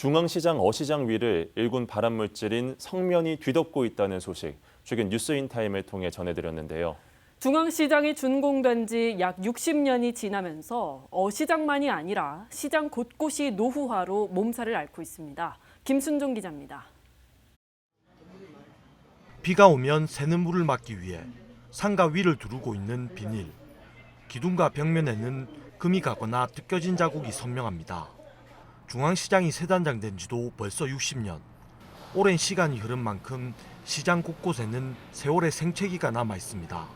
중앙시장 어시장 위를 일군 발암물질인 성면이 뒤덮고 있다는 소식 최근 뉴스인타임을 통해 전해드렸는데요. 중앙시장이 준공된 지 약 60년이 지나면서 어시장만이 아니라 시장 곳곳이 노후화로 몸살을 앓고 있습니다. 김순종 기자입니다. 비가 오면 새는 물을 막기 위해 상가 위를 두르고 있는 비닐. 기둥과 벽면에는 금이 가거나 뜯겨진 자국이 선명합니다. 중앙시장이 세단장된 지도 벌써 60년. 오랜 시간이 흐른 만큼 시장 곳곳에는 세월의 생채기가 남아 있습니다.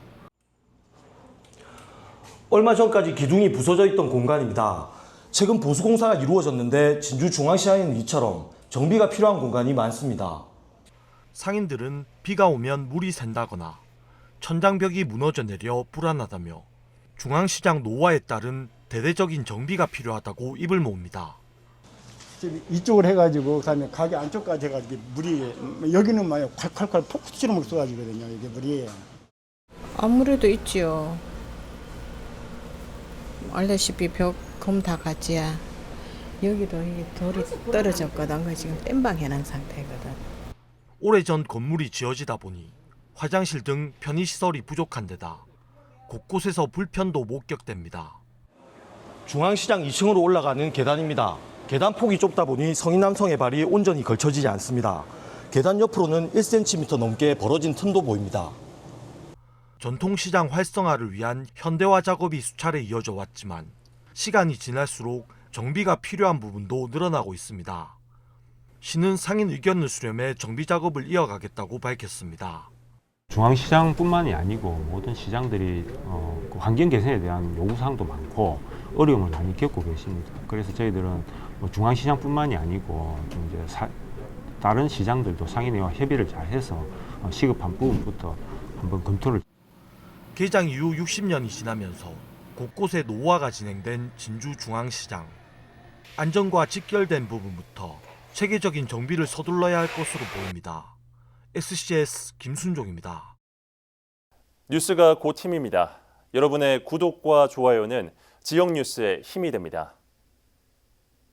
얼마 전까지 기둥이 부서져 있던 공간입니다. 최근 보수공사가 이루어졌는데 진주중앙시장에는 이처럼 정비가 필요한 공간이 많습니다. 상인들은 비가 오면 물이 샌다거나 천장벽이 무너져 내려 불안하다며 중앙시장 노화에 따른 대대적인 정비가 필요하다고 입을 모읍니다. 지금 이쪽을 해가지고 그다음에 가게 안쪽까지 해가지고 물이 여기는 막 콸콸콸 폭수처럼 쏟아지거든요. 이게 물이. 아무래도 있지요. 알다시피 벽 검다 갔지야. 여기도 이게 돌이 떨어졌거든. 그 지금 땜방 해놓은 상태거든. 오래전 건물이 지어지다 보니 화장실 등 편의 시설이 부족한 데다 곳곳에서 불편도 목격됩니다. 중앙시장 2층으로 올라가는 계단입니다. 계단 폭이 좁다 보니 성인 남성의 발이 온전히 걸쳐지지 않습니다. 계단 옆으로는 1cm 넘게 벌어진 틈도 보입니다. 전통시장 활성화를 위한 현대화 작업이 수차례 이어져 왔지만 시간이 지날수록 정비가 필요한 부분도 늘어나고 있습니다. 시는 상인 의견을 수렴해 정비 작업을 이어가겠다고 밝혔습니다. 중앙시장뿐만이 아니고 모든 시장들이 어, 그 환경 개선에 대한 요구사항도 많고 어려움을 많이 겪고 계십니다. 그래서 저희들은 뭐 중앙시장뿐만이 아니고 좀 이제 사- 다른 시장들도 상인회와 협의를 잘 해서 어, 시급한 부분부터 한번 검토를 개장 이후 60년이 지나면서 곳곳에 노화가 진행된 진주중앙시장. 안전과 직결된 부분부터 체계적인 정비를 서둘러야 할 것으로 보입니다. SCS 김순종입니다. 뉴스가 곧 힘입니다. 여러분의 구독과 좋아요는 지역 뉴스의 힘이 됩니다.